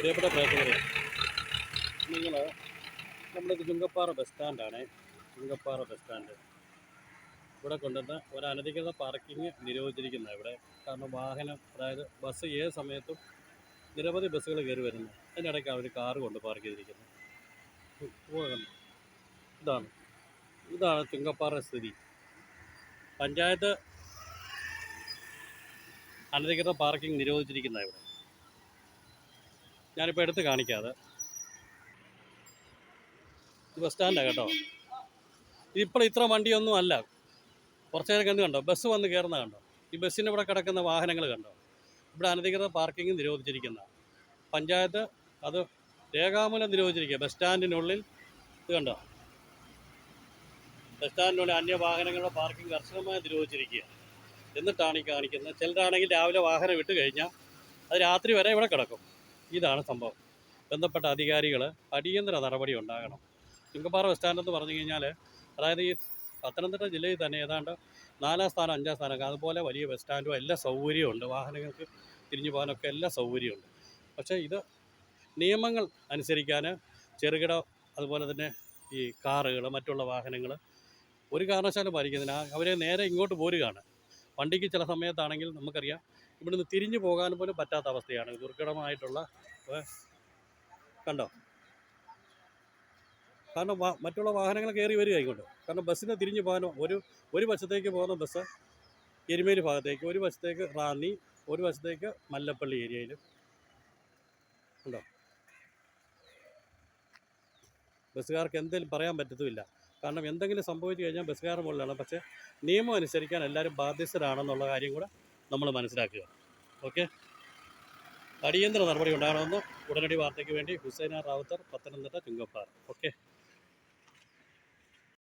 പ്രിയപ്പെട്ട പ്രേക്ഷകരെ നിങ്ങൾ നമ്മുടെ ചുങ്കപ്പാറ ബസ് സ്റ്റാൻഡാണ് ചുങ്കപ്പാറ ബസ് സ്റ്റാൻഡ് ഇവിടെ കൊണ്ടുവന്ന ഒരു അനധികൃത പാർക്കിംഗ് നിരോധിച്ചിരിക്കുന്ന ഇവിടെ. കാരണം വാഹനം അതായത് ബസ് ഏത് സമയത്തും നിരവധി ബസ്സുകൾ കയറി വരുന്നു. അതിനിടയ്ക്ക് അവർ കാറ് കൊണ്ട് പാർക്ക് ചെയ്തിരിക്കുന്നു. ഇതാണ്. ഇതാണ് ചുങ്കപ്പാറ സ്ഥിതി. പഞ്ചായത്ത് അനധികൃത പാർക്കിംഗ് നിരോധിച്ചിരിക്കുന്ന ഇവിടെ. ഞാനിപ്പോൾ എടുത്ത് കാണിക്കാതെ ബസ് സ്റ്റാൻഡാണ് കേട്ടോ. ഇപ്പോൾ ഇത്ര വണ്ടിയൊന്നും അല്ല. കുറച്ച് നേരം കണ്ടു കണ്ടോ? ബസ് വന്ന് കയറുന്ന കണ്ടോ? ഈ ബസ്സിന് ഇവിടെ കിടക്കുന്ന വാഹനങ്ങൾ കണ്ടോ? ഇവിടെ അനധികൃത പാർക്കിംഗ് നിരോധിച്ചിരിക്കുന്ന. പഞ്ചായത്ത് അത് രേഖാമൂലം നിരോധിച്ചിരിക്കുക ബസ് സ്റ്റാൻഡിനുള്ളിൽ ഇത് കണ്ടോ? ബസ് സ്റ്റാൻഡിനുള്ളിൽ അന്യ വാഹനങ്ങളുടെ പാർക്കിംഗ് കർശനമായി നിരോധിച്ചിരിക്കുക എന്നിട്ടാണ് ഈ കാണിക്കുന്നത്. ചിലരാണെങ്കിൽ രാവിലെ വാഹനം വിട്ട് കഴിഞ്ഞാൽ അത് രാത്രി വരെ ഇവിടെ കിടക്കും. ഇതാണ് സംഭവം. ബന്ധപ്പെട്ട അധികാരികൾ അടിയന്തര നടപടി ഉണ്ടാകണം. ചുങ്കപ്പാറ ബസ് സ്റ്റാൻഡെന്ന് പറഞ്ഞു കഴിഞ്ഞാൽ അതായത് ഈ പത്തനംതിട്ട ജില്ലയിൽ തന്നെ ഏതാണ്ട് നാലാം സ്ഥാനം അഞ്ചാം സ്ഥാനമൊക്കെ അതുപോലെ വലിയ ബസ് സ്റ്റാൻഡും എല്ലാ സൗകര്യമുണ്ട് വാഹനങ്ങൾക്ക് തിരിഞ്ഞു പോകാനൊക്കെ എല്ലാ സൗകര്യമുണ്ട് പക്ഷേ ഇത് നിയമങ്ങൾ അനുസരിക്കാൻ ചെറുകിട അതുപോലെ തന്നെ ഈ കാറുകൾ മറ്റുള്ള വാഹനങ്ങൾ ഒരു കാരണവശാലും പാലിക്കുന്നില്ല. അവരെ നേരെ ഇങ്ങോട്ട് പോരുകയാണ്. വണ്ടിക്ക് ചില സമയത്താണെങ്കിൽ നമുക്കറിയാം ഇവിടുന്ന് തിരിഞ്ഞു പോകാൻ പോലും പറ്റാത്ത അവസ്ഥയാണ്. ദുർഘടമായിട്ടുള്ള കണ്ടോ? കാരണം മറ്റുള്ള വാഹനങ്ങൾ കയറി വരിക ഇങ്ങോട്ട് കാരണം ബസ്സിനെ തിരിഞ്ഞു പോകാനോ ഒരു ഒരു വശത്തേക്ക് പോകുന്ന ബസ് എരുമേലി ഭാഗത്തേക്ക് ഒരു വശത്തേക്ക് റാന്നി ഒരു വശത്തേക്ക് മല്ലപ്പള്ളി ഏരിയയിൽ ഉണ്ടോ ബസ്സുകാർക്ക് എന്തെങ്കിലും പറയാൻ പറ്റത്തുമില്ല. കാരണം എന്തെങ്കിലും സംഭവിച്ചു കഴിഞ്ഞാൽ ബസ്സുകാരുടെ മുകളിലാണ്. പക്ഷേ നിയമം അനുസരിക്കാൻ എല്ലാവരും ബാധ്യസ്ഥരാണെന്നുള്ള കാര്യം കൂടെ നമ്മൾ മനസ്സിലാക്കുക. ഓക്കെ അടിയന്തര നടപടി ഉണ്ടാകണമെന്ന് ഉടനടി വാർത്തയ്ക്ക് വേണ്ടി ഹുസൈന റാവുത്തർ പത്തനംതിട്ട ചുങ്കപ്പാറ. ഓക്കെ